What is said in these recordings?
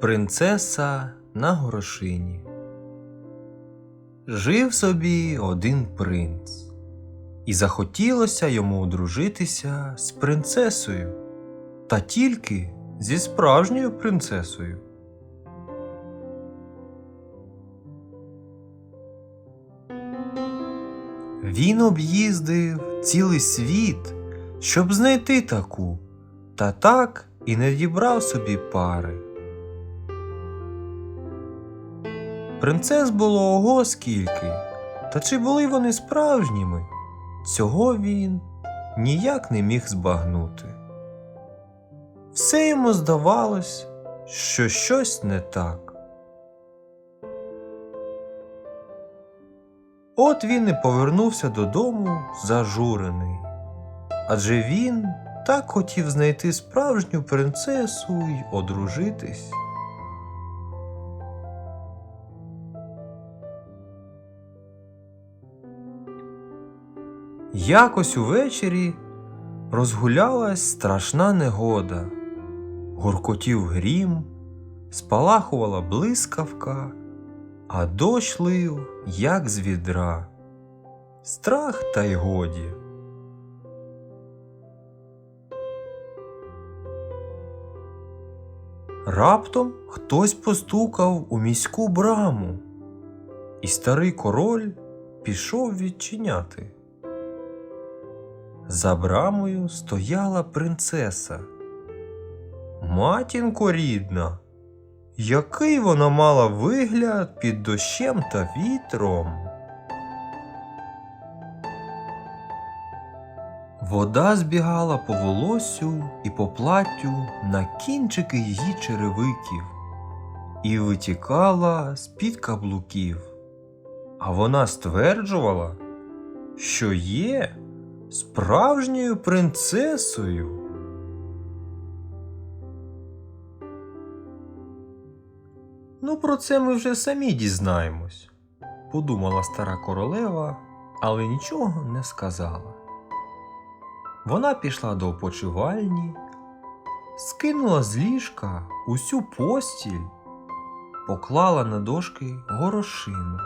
Принцеса на горошині. Жив собі один принц, і захотілося йому одружитися з принцесою, та тільки зі справжньою принцесою. Він об'їздив цілий світ, щоб знайти таку, та так і не дібрав собі пари. Принцес було ого скільки, та чи були вони справжніми? Цього він ніяк не міг збагнути. Все йому здавалось, що щось не так. От він і повернувся додому зажурений, адже він так хотів знайти справжню принцесу й одружитись. Якось увечері розгулялась страшна негода, гуркотів грім, спалахувала блискавка, а дощ лив, як з відра. Страх та й годі. Раптом хтось постукав у міську браму, і старий король пішов відчиняти. За брамою стояла принцеса. Матінко рідна, який вона мала вигляд під дощем та вітром. Вода збігала по волосю і по платтю на кінчики її черевиків і витікала з-під каблуків. А вона стверджувала, що є справжньою принцесою. Ну, про це ми вже самі дізнаємось, подумала стара королева, але нічого не сказала. Вона пішла до опочивальні, скинула з ліжка усю постіль, поклала на дошки горошину.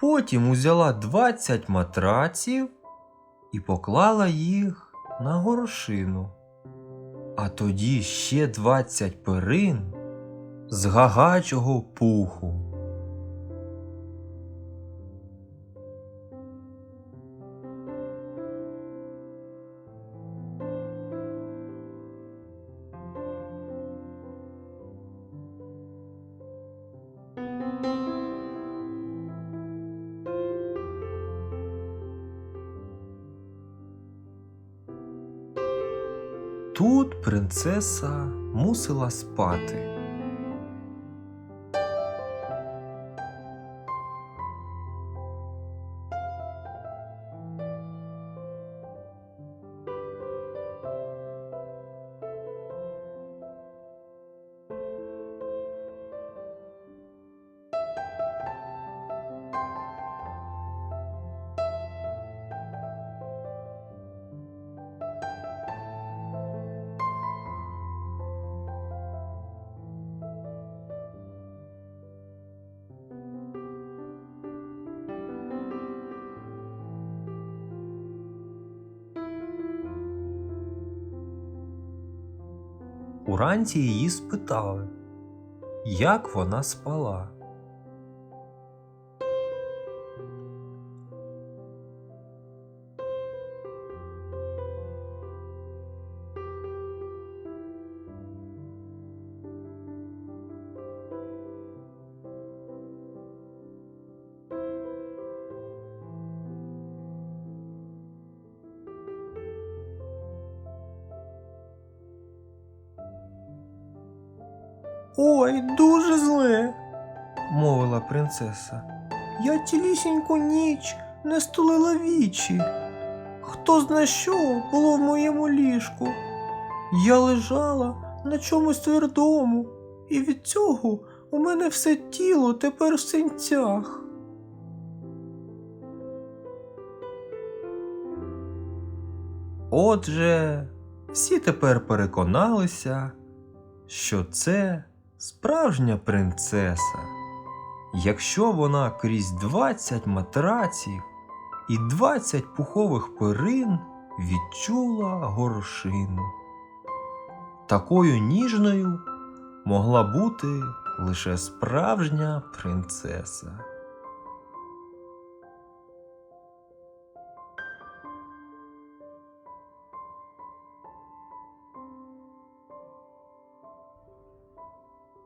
Потім узяла 20 матраців і поклала їх на горошину, а тоді ще 20 перин з гагачого пуху. Тут принцеса мусила спати. Уранці її спитали, як вона спала. Ой, дуже зле, мовила принцеса. Я тілісіньку ніч не стулила вічі. Хто зна що було в моєму ліжку? Я лежала на чомусь твердому, і від цього у мене все тіло тепер в синцях. Отже, всі тепер переконалися, що це справжня принцеса. Якщо вона крізь 20 матраців і 20 пухових перин відчула горошину. Такою ніжною могла бути лише справжня принцеса.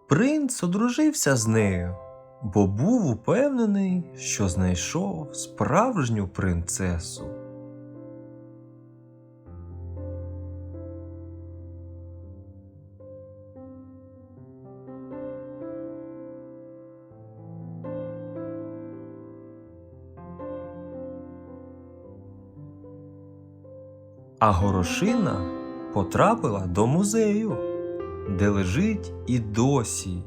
Принц одружився з нею, бо був упевнений, що знайшов справжню принцесу. А горошина потрапила до музею, де лежить і досі,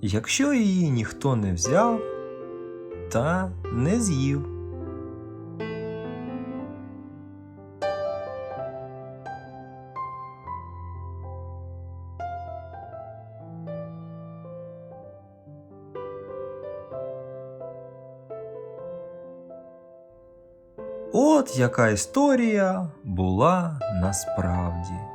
якщо її ніхто не взяв та не з'їв. От яка історія була насправді.